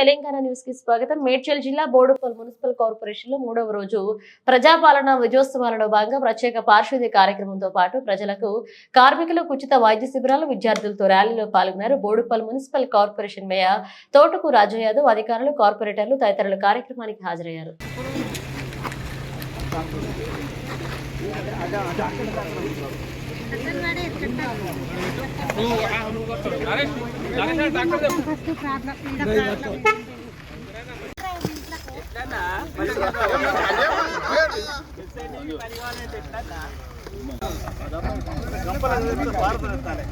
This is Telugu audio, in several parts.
తెలంగాణ న్యూస్కి స్వాగతం. మేడ్చల్ జిల్లా బోడుపల్ మున్సిపల్ కార్పొరేషన్లో మూడవ రోజు ప్రజాపాలన విజయోత్సవాలలో భాగంగా ప్రత్యేక పారిశుద్ధ్య కార్యక్రమంతో పాటు ప్రజలకు కార్మికులకు ఉచిత వైద్య శిబిరాలు విద్యార్థులతో ర్యాలీలో పాల్గొన్నారు. బోడుపల్ మున్సిపల్ కార్పొరేషన్ మేయర్ తోటకు రాజు యాదవ్ అధికారులు కార్పొరేటర్లు తదితరులు కార్యక్రమానికి హాజరయ్యారు. ಗಂಪಲ ಪಾರ್ತಾರೆ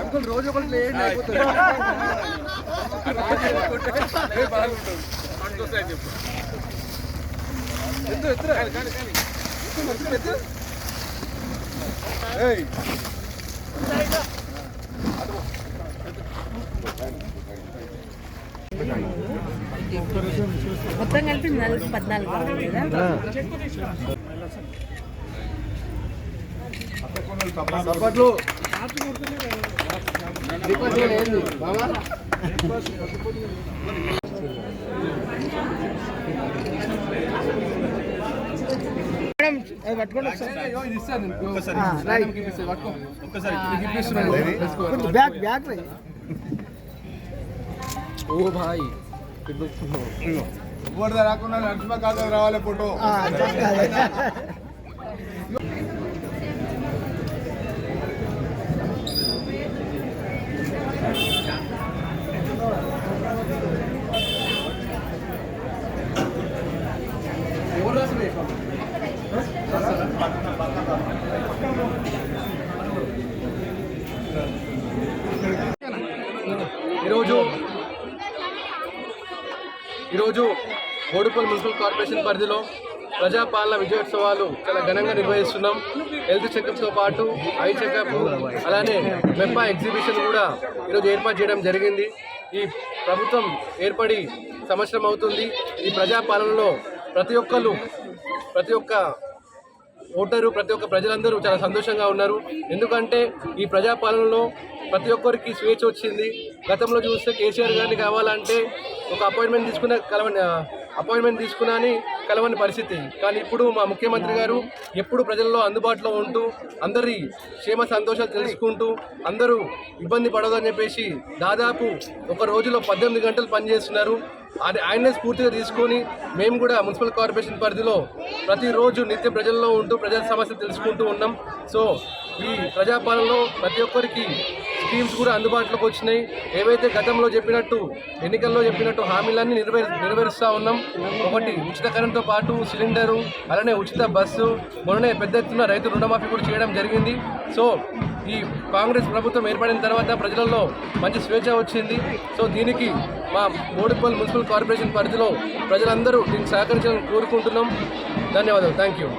అంకుల్ రోజు ఒకటి లేట్ అయిపోతుంది ఎత్తు ఎత్తురా ఎత్తు, ఎత్తు. మొత్తం కలిపి నలుగు పద్నాలుగు బ్యాగ్ బ్యాగ్ ఓ భాయ్ ఎవరు రాకుండా నరసింహ కాదు రావాలి ఫోటో ఈరోజు ఈరోజు బోడుపల్ మున్సిపల్ కార్పొరేషన్ పరిధిలో ప్రజాపాలన విజయోత్సవాలు చాలా ఘనంగా నిర్వహిస్తున్నాం. హెల్త్ చెకప్తో పాటు ఐ చెకప్ అలానే మెప్పా ఎగ్జిబిషన్ కూడా ఈరోజు ఏర్పాటు చేయడం జరిగింది. ఈ ప్రభుత్వం ఏర్పడి సంవత్సరం అవుతుంది. ఈ ప్రజాపాలనలో ప్రతి ఒక్కరు ప్రతి ఒక్క ఓటరు ప్రతి ఒక్క ప్రజలందరూ చాలా సంతోషంగా ఉన్నారు. ఎందుకంటే ఈ ప్రజాపాలనలో ప్రతి ఒక్కరికి స్వేచ్ఛ వచ్చింది. గతంలో చూస్తే కేసీఆర్ గారిని కావాలంటే ఒక అపాయింట్మెంట్ తీసుకున్న కలవని అపాయింట్మెంట్ తీసుకున్నాని కలవని పరిస్థితి. కానీ ఇప్పుడు మా ముఖ్యమంత్రి గారు ఎప్పుడు ప్రజల్లో అందుబాటులో ఉంటూ అందరి క్షేమ సంతోషాలు తెలుసుకుంటూ అందరూ ఇబ్బంది పడదని చెప్పేసి దాదాపు ఒక రోజులో పద్దెనిమిది గంటలు పనిచేస్తున్నారు. అది ఆయనే స్ఫూర్తిగా తీసుకొని మేము కూడా మున్సిపల్ కార్పొరేషన్ పరిధిలో ప్రతిరోజు నిత్య ప్రజల్లో ఉంటూ ప్రజల సమస్యలు తెలుసుకుంటూ ఉన్నాం. సో ఈ ప్రజాపాలనలో ప్రతి ఒక్కరికి స్కీమ్స్ కూడా అందుబాటులోకి వచ్చినాయి. ఏవైతే గతంలో చెప్పినట్టు ఎన్నికల్లో చెప్పినట్టు హామీలన్నీ నెరవేర్ నెరవేరుస్తూ ఉన్నాం. ఒకటి ఉచిత కరెంట్తో పాటు సిలిండరు అలానే ఉచిత బస్సు మొన్ననే పెద్ద ఎత్తున రైతు రుణమాఫీ కూడా చేయడం జరిగింది. సో ఈ కాంగ్రెస్ ప్రభుత్వం ఏర్పడిన తర్వాత ప్రజలలో మంచి స్వేచ్ఛ వచ్చింది. సో దీనికి మా బోడుపల్ మున్సిపల్ కార్పొరేషన్ పరిధిలో ప్రజలందరూ దీనికి సహకరించాలని కోరుకుంటున్నాం. ధన్యవాదాలు. Thank you